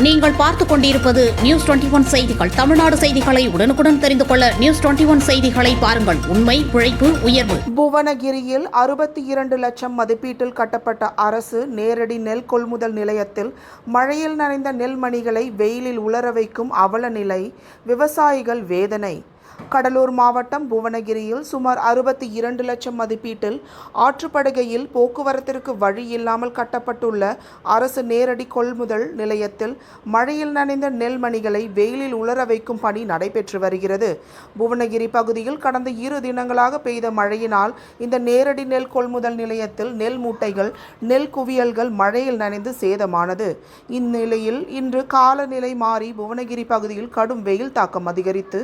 நீங்கள் பார்த்துக் கொண்டிருப்பது நியூஸ் டுவெண்டி ஒன் செய்திகள். தமிழ்நாடு செய்திகளை உடனுக்குடன் தெரிந்து கொள்ள நியூஸ் டுவெண்டி ஒன் செய்திகளை பாருங்கள். உண்மை உழைப்பு உயர்வு. புவனகிரியில் அறுபத்தி இரண்டு லட்சம் மதிப்பீட்டில் கட்டப்பட்ட அரசு நேரடி நெல் கொள்முதல் நிலையத்தில் மழையில் நனைந்த நெல்மணிகளை வெயிலில் உலர வைக்கும் அவல நிலை. விவசாயிகள் வேதனை. கடலூர் மாவட்டம் புவனகிரியில் சுமார் அறுபத்தி இரண்டு லட்சம் மதிப்பீட்டில் ஆற்றுப்படுகையில் போக்குவரத்திற்கு வழி இல்லாமல் கட்டப்பட்டுள்ள அரசு நேரடி கொள்முதல் நிலையத்தில் மழையில் நனைந்த நெல்மணிகளை வெயிலில் உலர வைக்கும் பணி நடைபெற்று வருகிறது. புவனகிரி பகுதியில் கடந்த இரு தினங்களாக பெய்த மழையினால் இந்த நேரடி நெல் கொள்முதல் நிலையத்தில் நெல் மூட்டைகள் நெல் குவியல்கள் மழையில் நனைந்து சேதமானது. இந்நிலையில் இன்று காலநிலை மாறி புவனகிரி பகுதியில் கடும் வெயில் தாக்கம் அதிகரித்து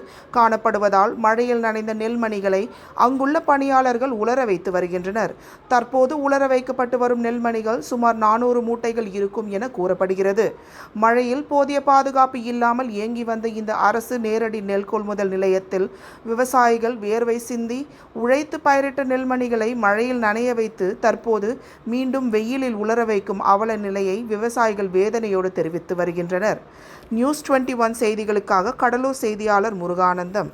காணப்படுவதால் மழையில் நனைந்த நெல்மணிகளை அங்குள்ள பணியாளர்கள் உலர வைத்து வருகின்றனர். தற்போது உலர வைக்கப்பட்டு வரும் நெல்மணிகள் சுமார் நானூறு மூட்டைகள் இருக்கும் என கூறப்படுகிறது. மழையில் போதிய பாதுகாப்பு இல்லாமல் இயங்கி வந்த இந்த அரசு நேரடி நெல் கொள்முதல் நிலையத்தில் விவசாயிகள் வேர்வை சிந்தி உழைத்து பயிரிட்ட நெல்மணிகளை மழையில் நனைய வைத்து தற்போது மீண்டும் வெயிலில் உலர வைக்கும் அவல நிலையை விவசாயிகள் வேதனையோடு தெரிவித்து வருகின்றனர். நியூஸ் டுவெண்ட்டி ஒன் செய்திகளுக்காக கடலூர் செய்தியாளர் முருகானந்தம்.